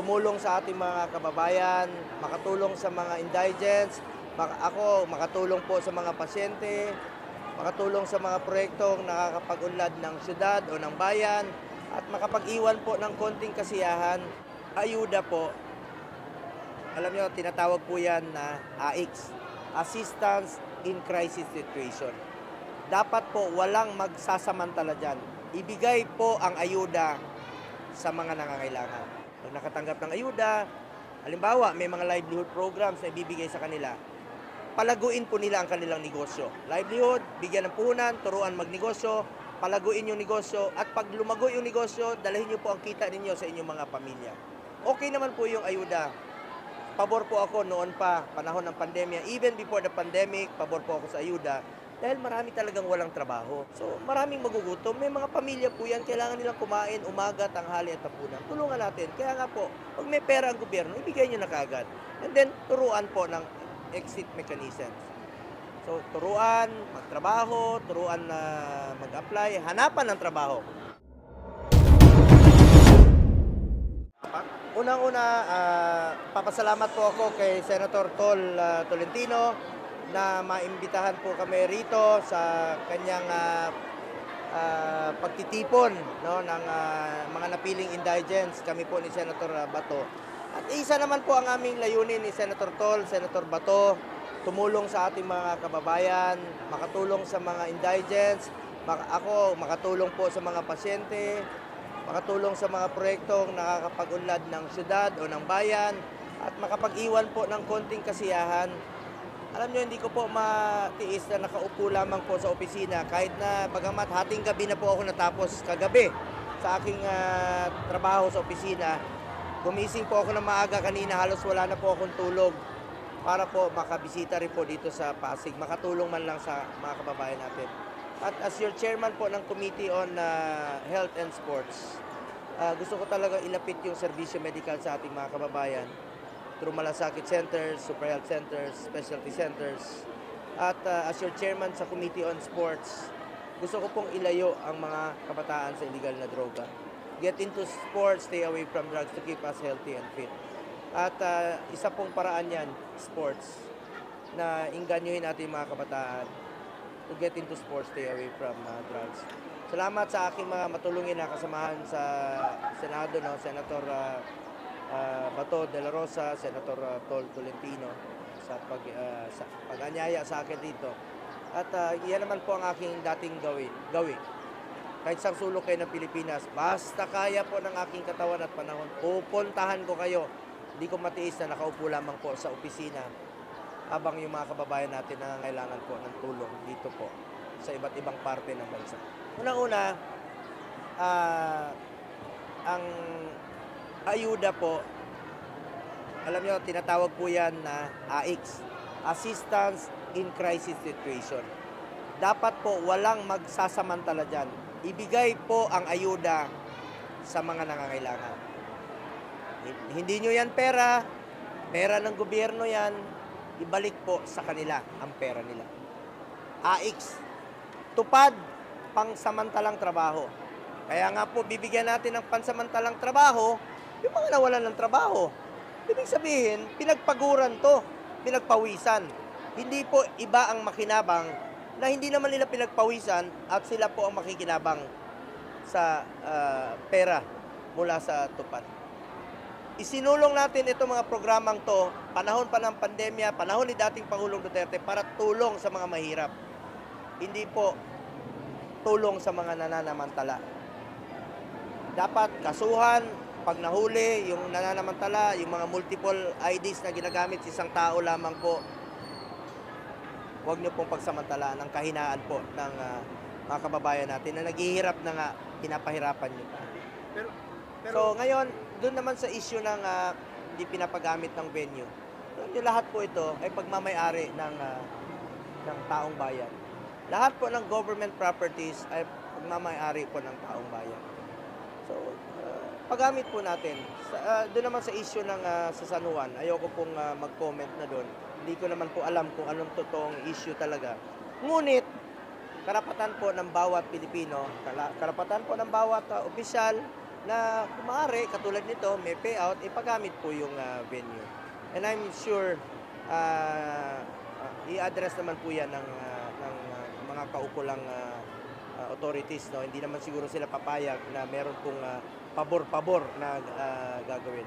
tumulong sa ating mga kababayan, makatulong sa mga indigents, ako makatulong po sa mga pasyente, makatulong sa mga proyektong nakakapag-unlad ng syudad o ng bayan, at makapag-iwan po ng konting kasiyahan, ayuda po. Alam nyo, tinatawag po yan na AIX, Assistance in Crisis Situation. Dapat po walang magsasamantala dyan. Ibigay po ang ayuda sa mga nangangailangan. Pag nakatanggap ng ayuda, halimbawa may mga livelihood programs na ibibigay sa kanila, palaguin po nila ang kanilang negosyo. Livelihood, bigyan ng puhunan, turuan magnegosyo, palaguin yung negosyo, at pag lumago yung negosyo, dalhin niyo po ang kita ninyo sa inyong mga pamilya. Okay naman po yung ayuda. Pabor po ako noon pa, panahon ng pandemya, even before the pandemic, pabor po ako sa ayuda, dahil marami talagang walang trabaho. So, maraming magugutom. May mga pamilya po yan, kailangan nilang kumain umaga, tanghali at tapunan. Tulungan natin. Kaya nga po, pag may pera ang gobyerno, ibigay niyo na kagad. And then, turuan po ng exit mechanisms. So, turuan, magtrabaho, turuan na mag-apply, hanapan ng trabaho. Unang-una, ah, papasalamat po ako kay Senator Tol ah, Tolentino na maimbitahan po kami rito sa kanyang ah, ah, pagtitipon no, ng ah, mga napiling indigents. Kami po ni Senator Bato. At isa naman po ang aming layunin ni Senator Tol, Senator Bato, tumulong sa ating mga kababayan, makatulong sa mga indigents, mak- ako makatulong po sa mga pasyente, makatulong sa mga proyektong nakakapag-unlad ng syudad o ng bayan at makapag-iwan po ng konting kasiyahan. Alam nyo, hindi ko po matiis na nakaupo lamang po sa opisina kahit na bagamat hating gabi na po ako natapos kagabi sa aking ah, trabaho sa opisina. Gumising po ako ng maaga kanina, halos wala na po akong tulog para po makabisita rin po dito sa Pasig, makatulong man lang sa mga kababayan natin. At as your chairman po ng Committee on ah, Health and Sports, ah, gusto ko talaga ilapit yung serbisyo medical sa ating mga kababayan through malasakit centers, super health centers, specialty centers. At ah, as your chairman sa Committee on Sports, gusto ko pong ilayo ang mga kabataan sa illegal na droga. Get into sports, stay away from drugs to keep us healthy and fit. At ah, isa pong paraan yan, sports, na inganyohin natin yung mga kabataan to get into sports, stay away from uh, drugs. Salamat sa aking mga matulungin na kasamahan sa Senado, no? Senator uh, uh, Bato de la Rosa, Senator uh, Tol Tolentino sa pag uh, sa pag-anyaya sa akin dito. At uh, iyan naman po ang aking dating gawin, gawin. Kahit sa sulok kayo ng Pilipinas, basta kaya po ng aking katawan at panahon, pupuntahan ko kayo. Hindi ko matiis na nakaupo lamang po sa opisina habang yung mga kababayan natin nangangailangan po ng tulong dito po sa iba't ibang parte ng bansa. Unang-una, ah, ang ayuda po, alam nyo, tinatawag po yan na AIX, Assistance in Crisis Situation. Dapat po walang magsasamantala dyan. Ibigay po ang ayuda sa mga nangangailangan. Hindi nyo yan pera, pera ng gobyerno yan, ibalik po sa kanila ang pera nila. AX, tupad pangsamantalang trabaho. Kaya nga po, bibigyan natin ng pansamantalang trabaho yung mga nawalan ng trabaho. Ibig sabihin, pinagpaguran to, pinagpawisan. Hindi po iba ang makinabang na hindi naman nila pinagpawisan at sila po ang makikinabang sa ah, pera mula sa tupad. Isinulong natin itong mga programang to, panahon pa ng pandemya, panahon ni dating Pangulong Duterte para tulong sa mga mahirap. Hindi po tulong sa mga nananamantala. Dapat kasuhan, pag nahuli, yung nananamantala, yung mga multiple IDs na ginagamit sa isang tao lamang po, huwag niyo pong pagsamantala ng kahinaan po ng ah, mga kababayan natin na naghihirap na nga, pinapahirapan niyo pa. Pero, pero So ngayon, doon naman sa issue ng ah, hindi pinapagamit ng venue. Yung lahat po ito ay pagmamayari ng ah, ng taong bayan. Lahat po ng government properties ay pagmamayari po ng taong bayan. So, ah, paggamit po natin. Ah, doon naman sa issue ng ah, sa San Juan, ayoko pong ah, mag-comment na doon. Hindi ko naman po alam kung anong totoong issue talaga. Ngunit, karapatan po ng bawat Pilipino, karapatan po ng bawat ah, opisyal, na kung maaari, katulad nito, may payout, ipagamit po yung ah, venue. And I'm sure ah, ah, i-address naman po yan ng, ah, ng ah, mga kaukulang ah, authorities. No? Hindi naman siguro sila papayag na meron pong ah, pabor-pabor na ah, gagawin.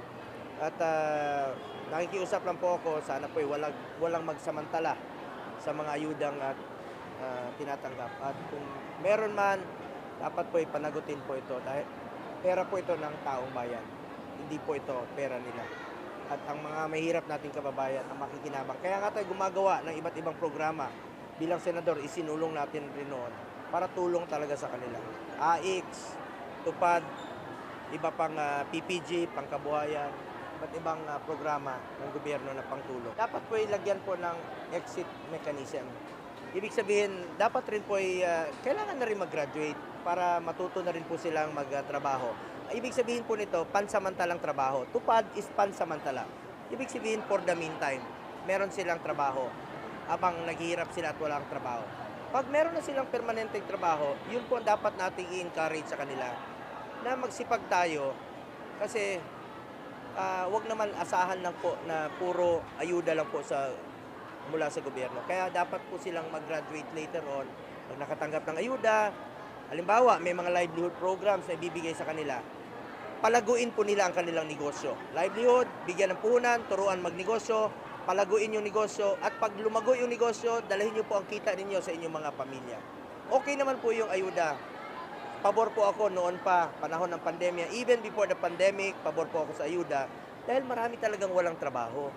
At ah, nakikiusap lang po ako, sana po walang, walang magsamantala sa mga ayudang at ah, tinatanggap. At kung meron man, dapat po ipanagutin po ito dahil pera po ito ng taong bayan. Hindi po ito pera nila. At ang mga mahirap nating kababayan ang makikinabang. Kaya nga tayo gumagawa ng iba't ibang programa. Bilang senador, isinulong natin rin noon para tulong talaga sa kanila. AX, tupad, iba pang ah, PPG, pangkabuhayan, iba't ibang ah, programa ng gobyerno na pangtulong. Dapat po ilagyan po ng exit mechanism. Ibig sabihin, dapat rin po ay, ah, kailangan na rin mag-graduate para matuto na rin po silang magtrabaho. Ibig sabihin po nito, pansamantalang trabaho. Tupad is pansamantala. Ibig sabihin, for the meantime, meron silang trabaho habang naghihirap sila at walang trabaho. Pag meron na silang permanenteng trabaho, yun po ang dapat nating i-encourage sa kanila na magsipag tayo kasi ah, wag naman asahan lang po na puro ayuda lang po sa mula sa gobyerno. Kaya dapat po silang mag-graduate later on pag nakatanggap ng ayuda. Halimbawa, may mga livelihood programs na ibibigay sa kanila. Palaguin po nila ang kanilang negosyo. Livelihood, bigyan ng puhunan, turuan magnegosyo, palaguin yung negosyo, at pag lumago yung negosyo, dalhin niyo po ang kita ninyo sa inyong mga pamilya. Okay naman po yung ayuda. Pabor po ako noon pa, panahon ng pandemya, even before the pandemic, pabor po ako sa ayuda, dahil marami talagang walang trabaho.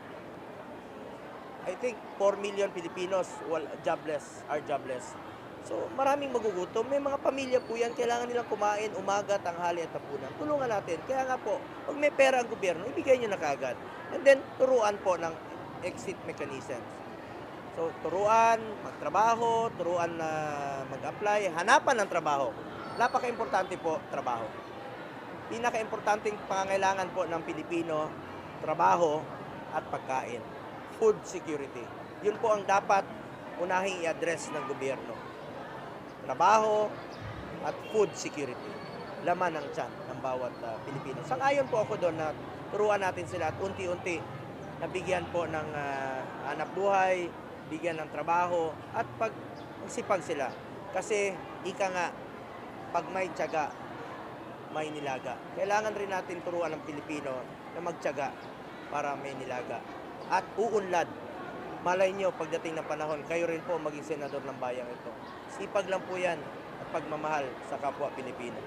I think 4 million Filipinos wal, jobless, are jobless. So, maraming magugutom. May mga pamilya po yan, kailangan nilang kumain umaga, tanghali at hapunan. Tulungan natin. Kaya nga po, pag may pera ang gobyerno, ibigay nyo na kagad. And then, turuan po ng exit mechanisms. So, turuan, magtrabaho, turuan na mag-apply, hanapan ng trabaho. Napaka-importante po, trabaho. Pinaka-importanting pangangailangan po ng Pilipino, trabaho at pagkain. Food security. Yun po ang dapat unahing i-address ng gobyerno. Trabaho at food security. Laman ng tiyan ng bawat uh, Pilipino. Sang-ayon po ako doon na turuan natin sila at unti-unti nabigyan po ng ah, hanap buhay, bigyan ng trabaho at pag magsipag sila. Kasi ika nga, pag may tiyaga, may nilaga. Kailangan rin natin turuan ng Pilipino na magtiyaga para may nilaga. At uunlad. Malay nyo, pagdating ng panahon, kayo rin po maging senador ng bayang ito. Sipag lang po yan at pagmamahal sa kapwa Pilipino.